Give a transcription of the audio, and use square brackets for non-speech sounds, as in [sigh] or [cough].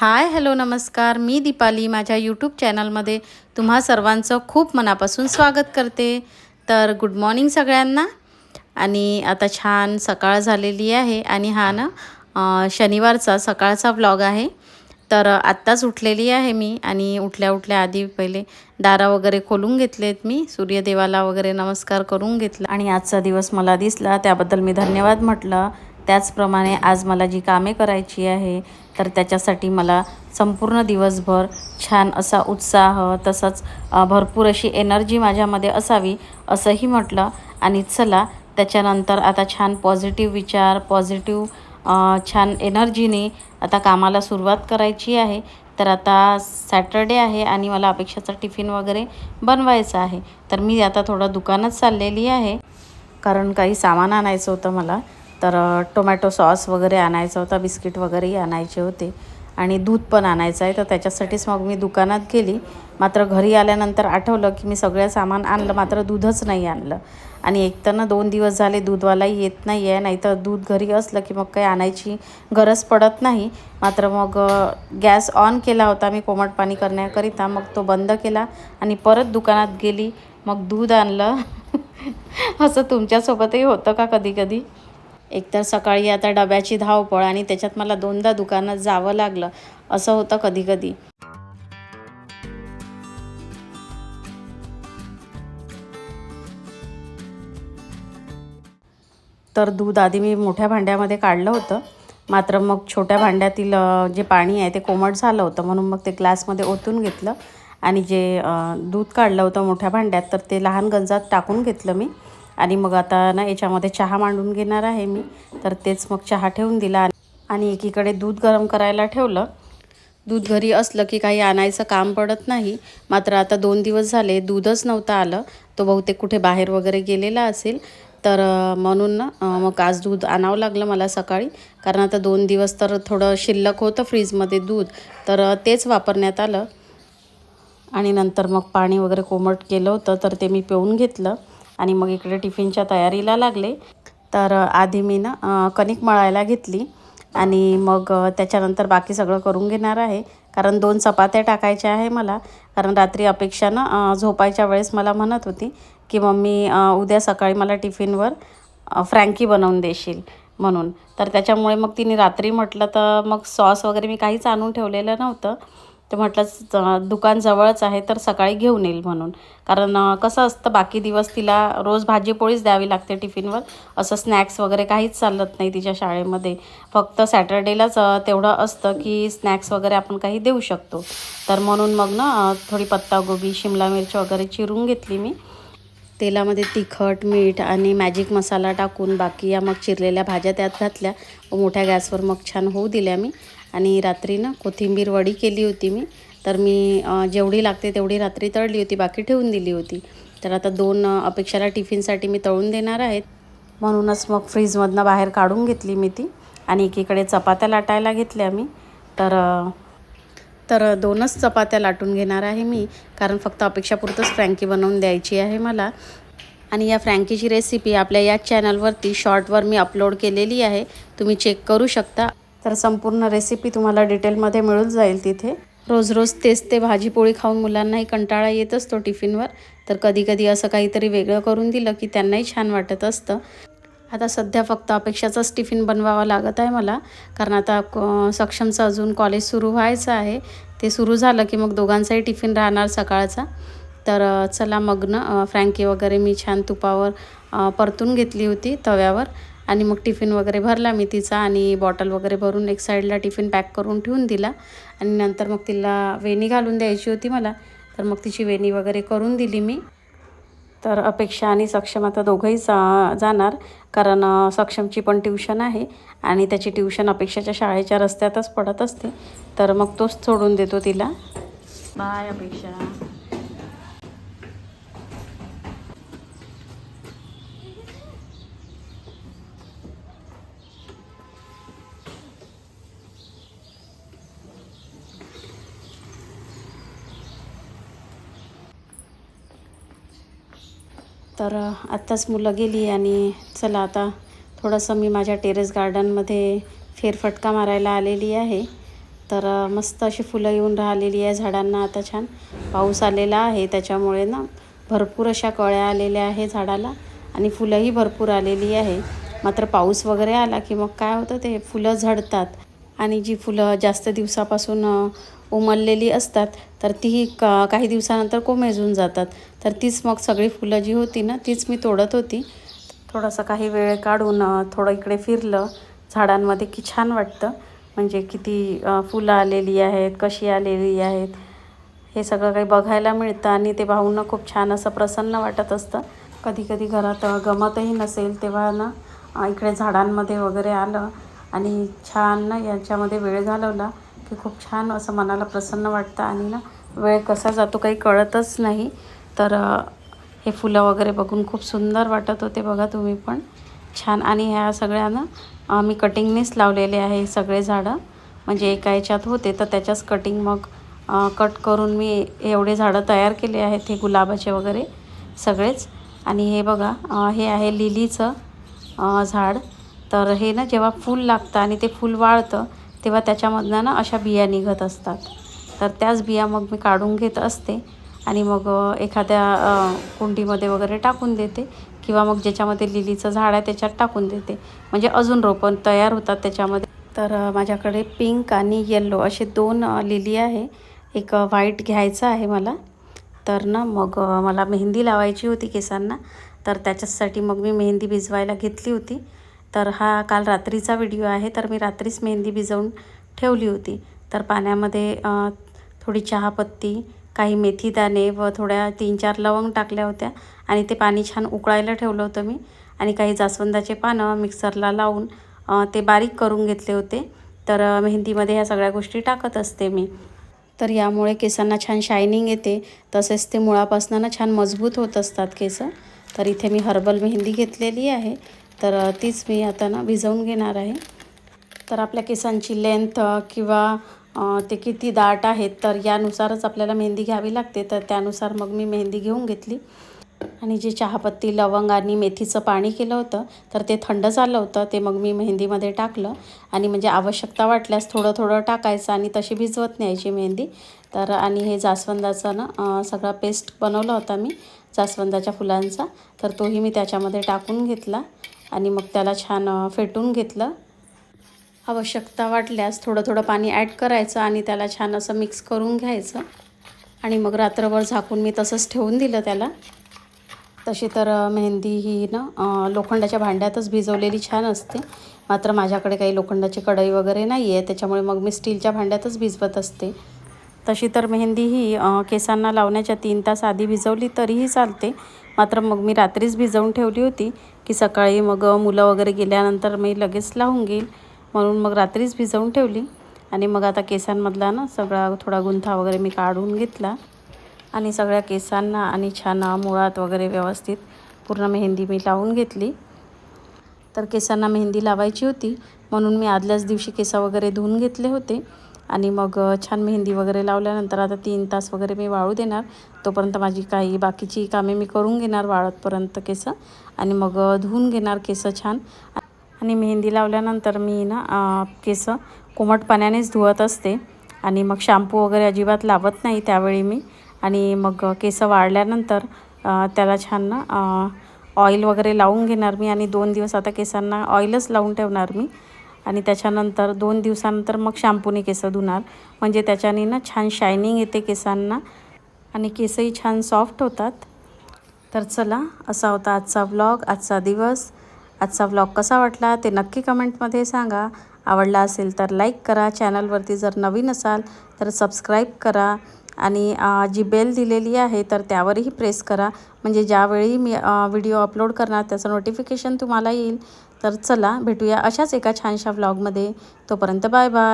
Hi hello नमस्कार. मी दीपाली. माझ्या YouTube चॅनलमध्ये तुम्हा सर्वांचं खूप मनापासून स्वागत करते. तर गुड मॉर्निंग सगळ्यांना. आणि आता छान सकाळ झालेली आहे. आणि हा ना शनिवारचा सकाळचा व्लॉग आहे. तर आत्ताच उठलेली आहे मी. आणि उठल्या उठल्या आधी पहिले दारा वगैरे खोलून घेतलेत मी. सूर्यदेवाला वगैरे नमस्कार करून घेतला. आणि आजचा दिवस मला दिसला. त्याबद्दल मी धन्यवाद म्हटलं. त्याचप्रमाणे आज मला जी कामे करायची आहे तर त्याच्यासाठी मला संपूर्ण दिवसभर छान असा उत्साह तसंच भरपूर अशी एनर्जी माझ्यामध्ये असावी असंही म्हटलं. आणि चला त्याच्यानंतर आता छान पॉझिटिव्ह विचार पॉझिटिव्ह छान एनर्जीने आता कामाला सुरुवात करायची आहे. तर आता सॅटरडे आहे आणि मला अपेक्षाचा टिफिन वगैरे बनवायचा आहे. तर मी आता थोडं दुकानात चाललेली आहे. कारण काही सामान आणायचं होतं मला. तर टोमॅटो सॉस वगैरे आणायचा होता बिस्किट वगैरेही आणायचे होते. आणि दूध पण आणायचं आहे तर त्याच्यासाठीच मग मी दुकानात गेली. मात्र घरी आल्यानंतर आठवलं की मी सगळं सामान आणलं मात्र दूधच नाही आणलं. आणि एक तर ना दोन दिवस झाले दूधवालाही येत नाही आहे नाहीतर दूध घरी असलं की मग काही आणायची गरज पडत नाही. मात्र मग गॅस ऑन केला होता मी कोमट पाणी करण्याकरिता मग तो बंद केला आणि परत दुकानात गेली. मग दूध आणलं. [laughs] असं तुमच्यासोबतही होतं का कधी कधी एकतर सकाळी आता डब्याची धावपळ आणि त्याच्यात मला दोनदा दुकानात जावं लागलं असं होतं कधी कधी. तर दूध आधी मी मोठ्या भांड्यामध्ये काढलं होतं. मात्र मग छोट्या भांड्यातील जे पाणी आहे ते कोमट झालं होतं म्हणून मग ते ग्लासमध्ये ओतून घेतलं आणि जे दूध काढलं होतं मोठ्या भांड्यात तर ते लहान गंजात टाकून घेतलं मी. आणि मग आता ना याच्यामध्ये चहा मांडून घेणार आहे मी. तर तेच मग चहा ठेवून दिला आणि एकीकडे दूध गरम करायला ठेवलं. दूध घरी असलं की काही आणायचं काम पडत नाही. मात्र आता दोन दिवस झाले दूधच नव्हतं आलं. तो बहुतेक कुठे बाहेर वगैरे गेलेला असेल. तर म्हणून ना मग आज दूध आणावं लागलं मला सकाळी. कारण आता दोन दिवस तर थोडं शिल्लक होतं फ्रीजमध्ये दूध. तर तेच वापरण्यात आलं. आणि नंतर मग पाणी वगैरे कोमट केलं होतं. तर ते मी पिऊन घेतलं. आणि मग इकडे टिफिनच्या तयारीला लागले. तर आधी मी ना कणिक मळायला घेतली आणि मग त्याच्यानंतर बाकी सगळं करून घेणार आहे. कारण दोन चपात्या टाकायच्या आहे मला. कारण रात्री अपेक्षा ना झोपायच्या वेळेस मला म्हणत होती की मम्मी उद्या सकाळी मला टिफिनवर फ्रँकी बनवून देशील म्हणून. तर त्याच्यामुळे मग तिने रात्री म्हटलं तर मग सॉस वगैरे मी काहीच आणून ठेवलेलं नव्हतं. तर म्हटलं दुकान जवळच आहे तर सकाळी घेऊन येईल म्हणून. कारण कसं असतं बाकी दिवस तिला रोज भाजीपोळीच द्यावी लागते टिफिनवर. असं स्नॅक्स वगैरे काहीच चालत नाही तिच्या शाळेमध्ये. फक्त सॅटर्डेलाच तेवढं असतं की स्नॅक्स वगैरे आपण काही देऊ शकतो. तर म्हणून मग ना थोडी पत्तागोबी शिमला मिरची वगैरे चिरून घेतली मी. तेलामध्ये तिखट मीठ आणि मॅजिक मसाला टाकून बाकी या मग चिरलेल्या भाज्या त्यात घातल्या. मोठ्या गॅसवर मग छान होऊ दिल्या मी. आणि रात्री ना कोथिंबीर वडी केली होती मी. तर मी जेवढी लागते तेवढी रात्री तळली होती बाकी ठेवून दिली होती. तर आता दोन अपेक्षाला टिफिनसाठी मी तळून देणार आहेत. म्हणूनच मग फ्रीजमधनं बाहेर काढून घेतली मी ती आणि एकीकडे चपात्या लाटायला घेतल्या मी. तर तर दोनच चपात्या लाटून घेणार आहे मी कारण फक्त अपेक्षापुरतंच फ्रँकी बनवून द्यायची आहे मला. आणि या फ्रँकीची रेसिपी आपल्या याच चॅनलवरती शॉर्टवर मी अपलोड केलेली आहे. तुम्ही चेक करू शकता. तर संपूर्ण रेसिपी तुम्हाला डिटेलमध्ये मिळून जाईल तिथे. रोज रोज तेच ते भाजीपोळी खाऊन मुलांनाही कंटाळा येत असतो टिफिनवर तर कधी कधी असं काहीतरी वेगळं करून दिलं की त्यांनाही छान वाटत असतं. आता सध्या फक्त अपेक्षाचाच टिफिन बनवावा लागत आहे मला. कारण आता सक्षमचं अजून कॉलेज सुरू व्हायचं आहे. ते सुरू झालं की मग दोघांचाही टिफिन राहणार सकाळचा. तर चला मग ना फ्रँकी वगैरे मी छान तुपावर परतून घेतली होती तव्यावर. आणि मग टिफिन वगैरे भरला मी तिचा आणि बॉटल वगैरे भरून एक साईडला टिफिन पॅक करून ठेवून दिला. आणि नंतर मग तिला वेणी घालून द्यायची होती मला. तर मग तिची वेणी वगैरे करून दिली मी. तर अपेक्षा आणि सक्षम आता दोघंही जा जाणार. कारण सक्षमची पण ट्युशन आहे आणि त्याची ट्युशन अपेक्षाच्या शाळेच्या रस्त्यातच पडत असते. तर मग तोच सोडून देतो तिला. बाय अपेक्षा. तर आत्ताच मुलं गेली आणि चला आता थोडंसं मी माझ्या टेरेस गार्डनमध्ये फेरफटका मारायला आलेली आहे. तर मस्त अशी फुलं येऊन राहिलेली आहे झाडांना आता छान. पाऊस आलेला आहे त्याच्यामुळे ना भरपूर अशा कळ्या आलेल्या आहे झाडाला आणि फुलंही भरपूर आलेली आहे. मात्र पाऊस वगैरे आला की मग काय होतं ते फुलं झडतात. आणि जी फुलं जास्त दिवसापासून उमललेली असतात तर तीही का काही दिवसानंतर कोमेजून जातात. तर तीच मग सगळी फुलं जी होती ना तीच मी तोडत होती. थोडासा काही वेळ काढून थोडं इकडे फिरलं. झाडांमध्ये की छान वाटतं. म्हणजे किती फुलं आलेली आहेत कशी आलेली आहेत हे सगळं काही बघायला मिळतं आणि ते पाहून खूप छान असं प्रसन्न वाटत असतं. कधी कधी घरात गमतही नसेल तेव्हा ना इकडे झाडांमध्ये वगैरे आलं आणि छान ना याच्यामध्ये वेळ घालवला की खूप छान असं मनाला प्रसन्न वाटतं आणि ना वेळ कसा जातो काही कळतच नाही. तर हे फुलं वगैरे बघून खूप सुंदर वाटत होते बघा तुम्ही पण. छान आणि ह्या सगळ्यांना मी कटिंगनेच लावलेले आहे सगळे झाडं. म्हणजे एका याच्यात होते तर त्याच्याच कटिंग मग कट करून मी एवढे झाडं तयार केले आहेत हे गुलाबाचे वगैरे सगळेच. आणि हे बघा हे आहे लिलीचं झाड. तर हे ना जेव्हा फूल लागतं आणि ते फूल वाळतं तेव्हा त्याच्यामधनं ना अशा बिया निघत असतात. तर त्याच बिया मग मी काढून घेत असते आणि मग एखाद्या कुंडीमध्ये वगैरे टाकून देते किंवा मग ज्याच्यामध्ये लिलीचं झाड आहे त्याच्यात टाकून देते. म्हणजे अजून रोपण तयार होतात त्याच्यामध्ये. तर माझ्याकडे पिंक आणि येल्लो असे दोन लिली आहे. एक व्हाईट घ्यायचं आहे मला. तर ना मग मला मेहंदी लावायची होती केसांना. तर त्याच्यासाठी मग मी मेहंदी भिजवायला घेतली होती. तर हा काल रात्रीचा व्हिडिओ आहे तर मी रात्रीच मेहंदी भिजवून ठेवली होती. तर पाण्यामध्ये थोडी चहापत्ती काही मेथीदाणे व थोड्या तीन चार लवंग टाकल्या होत्या आणि ते पाणी छान उकळायला ठेवलं होतं मी. आणि काही जास्वंदाचे पानं मिक्सरला लावून ते बारीक करून घेतले होते. तर मेहंदीमध्ये ह्या सगळ्या गोष्टी टाकत असते मी. तर यामुळे केसांना छान शायनिंग येते. तसेच ते मुळापासनं ना छान मजबूत होत असतात केस. तर इथे मी हर्बल मेहंदी घेतलेली आहे. तर तीच मी आता ना भिजवून घेणार आहे. तर आपल्या केसांची लेंथ किंवा ते किती दाट आहेत तर यानुसारच आपल्याला मेहंदी घ्यावी लागते. तर त्यानुसार मग मी मेहंदी घेऊन घेतली. आणि जे चहापत्ती लवंग आणि मेथीचं पाणी केलं होतं तर ते थंड झालं होतं. ते मग मी मेहंदीमध्ये टाकलं. आणि म्हणजे आवश्यकता वाटल्यास थोडं थोडं टाकायचं आणि तशी भिजवत न्यायची मेहंदी. तर आणि हे जास्वंदाचं ना सगळा पेस्ट बनवला होता मी जास्वंदाच्या फुलांचा. तर तोही मी त्याच्यामध्ये टाकून घेतला. आणि मग त्याला छान फेटून घेतलं. आवश्यकता वाटल्यास थोडं थोडं पाणी ॲड करायचं आणि त्याला छान असं मिक्स करून घ्यायचं. आणि मग रात्रभर झाकून मी तसंच ठेवून दिलं त्याला. तशी तर मेहंदी ही ना लोखंडाच्या भांड्यातच भिजवलेली छान असते. मात्र माझ्याकडे काही लोखंडाची कढई वगैरे नाही आहे त्याच्यामुळे मग मी स्टीलच्या भांड्यातच भिजवत असते. तशी तर मेहंदी ही केसांना लावण्याच्या तीन तास आधी भिजवली तरीही चालते. मात्र मग मी रात्रीच भिजवून ठेवली होती. की सकाळी मग मुलं वगैरे गेल्यानंतर मी लगेच लावून घेईल. म्हणून मग रात्रीच भिजवून ठेवली. आणि मग आता केसांमधला ना सगळा थोडा गुंथा वगैरे मी काढून घेतला. आणि सगळ्या केसांना आणि छान मुळात वगैरे व्यवस्थित पूर्ण मेहंदी मी लावून घेतली. तर केसांना मेहंदी लावायची होती. म्हणून मी आदल्याच दिवशी केसा वगैरे धुवून घेतले होते. आणि मग छान मेहंदी वगैरे लावल्यानंतर आता तीन तास वगैरे मी वाळू देणार. तोपर्यंत माझी काही बाकीची कामे मी करून घेणार वाळतपर्यंत केस. आणि मग धुवून घेणार केस छान. आणि मेहंदी लावल्यानंतर मी ना केसं केस कोमट पाण्यानेच धुवत असते. आणि मग शॅम्पू वगैरे अजिबात लावत नाही त्यावेळी मी. आणि मग केस वाळल्यानंतर त्याला छान ना ऑइल वगैरे लावून घेणार मी. आणि दोन दिवस आता केसांना ऑइलच लावून ठेवणार मी. आणि त्याच्यानंतर दोन दिवसानंतर मग शॅम्पूने केस धुणार. म्हणजे त्याच्याने ना छान शायनिंग येते केसांना. आणि केसही छान सॉफ्ट होतात. तर चला असा होता आजचा व्लॉग आजचा दिवस. आजचा व्लॉग कसा वाटला ते नक्की कमेंटमध्ये सांगा. आवडला असेल तर लाईक करा. चॅनलवरती जर नवीन असाल तर सबस्क्राईब करा. आणि जी बेल दिलेली आहे तर त्यावरही प्रेस करा. म्हणजे ज्यावेळी मी व्हिडिओ अपलोड करणार त्याचं नोटिफिकेशन तुम्हाला येईल. तर चला भेटूया अशाच एका छानशा व्लॉगमध्ये तोपर्यंत बाय बाय